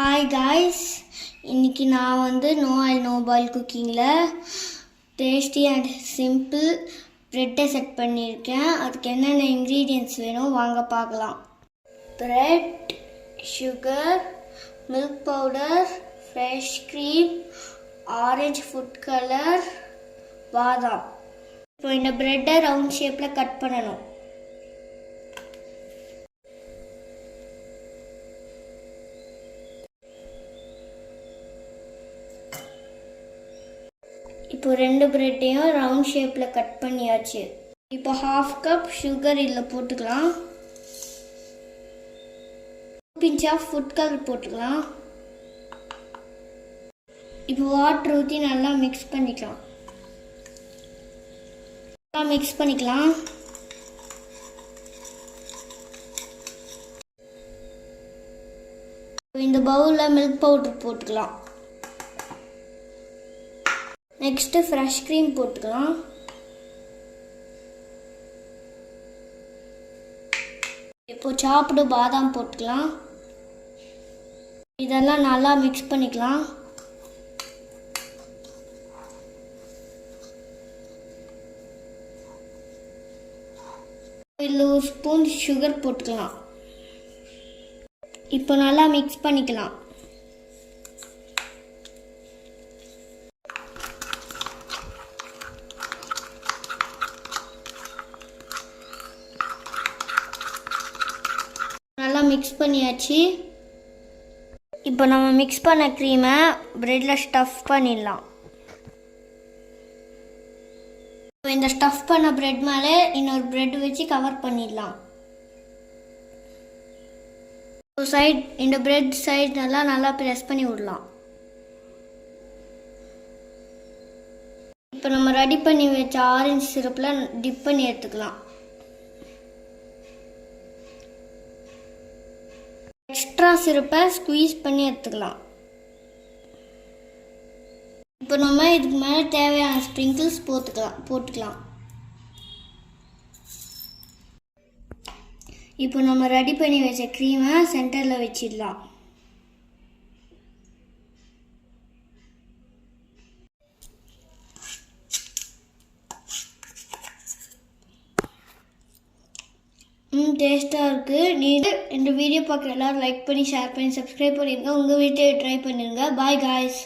Hi guys இன்றைக்கி நான் வந்து நோ ஆயில் நோ பாயில் குக்கிங்கில் டேஸ்டி அண்ட் சிம்பிள் ப்ரெட்டை செட் பண்ணியிருக்கேன். அதுக்கு என்னென்ன இன்க்ரீடியன்ட்ஸ் வேணும் வாங்க பார்க்கலாம். Bread sugar milk powder fresh cream orange food colour பாதாம். இப்போ இந்த ப்ரெட்டை ரவுண்ட் ஷேப்பில் கட் பண்ணணும். இப்போ ரெண்டு பிரெட்டையும் ரவுண்ட் ஷேப்பில் கட் பண்ணியாச்சு. இப்போ ஹாஃப் கப் சுகர் இதில் போட்டுக்கலாம். பிஞ்ச் ஆஃப் ஃபுட் கலர் போட்டுக்கலாம். இப்போ வாட்டர் ஊற்றி நல்லா மிக்ஸ் பண்ணிக்கலாம். நல்லா மிக்ஸ் பண்ணிக்கலாம். இந்த பவுலில் மில்க் பவுடர் போட்டுக்கலாம். நெக்ஸ்ட்டு ஃப்ரெஷ் க்ரீம் போட்டுக்கலாம். இப்போது சாப்பிடு பாதாம் போட்டுக்கலாம். இதெல்லாம் நல்லா மிக்ஸ் பண்ணிக்கலாம். இதில் ஒரு ஸ்பூன் சுகர் போட்டுக்கலாம். இப்போ நல்லா மிக்ஸ் பண்ணிக்கலாம் நல்லா மிக்ஸ் பண்ணியாச்சு. இப்போ நம்ம மிக்ஸ் பண்ண க்ரீமை ப்ரெட்டில் ஸ்டஃப் பண்ணிடலாம். இப்போ இந்த ஸ்டஃப் பண்ண ப்ரெட் மேலே இன்னொரு ப்ரெட் வச்சு கவர் பண்ணிடலாம். சைட் இந்த ப்ரெட் சைட் நல்லா நல்லா ப்ரெஸ் பண்ணி விடலாம். இப்போ நம்ம ரெடி பண்ணி வச்ச ஆரஞ்சு சிரப்பில் டிப் பண்ணி எடுத்துக்கலாம். எக்ஸ்ட்ரா சிரப்பை ஸ்குவீஸ் பண்ணி எடுத்துக்கலாம். இப்போ நம்ம இதுக்கு மேலே தேவையான ஸ்ப்ரிங்கிள்ஸ் போட்டுக்கலாம் போட்டுக்கலாம். இப்போ நம்ம ரெடி பண்ணி வச்ச க்ரீமை சென்டரில் வச்சிடலாம். டேஸ்ட்டாக இருக்குது நீங்கள் இந்த வீடியோ பார்க்குற எல்லோரும் லைக் பண்ணி ஷேர் பண்ணி சப்ஸ்கிரைப் பண்ணிடுங்க உங்கள் வீட்டை ட்ரை பண்ணிடுங்க பாய் காய்ஸ்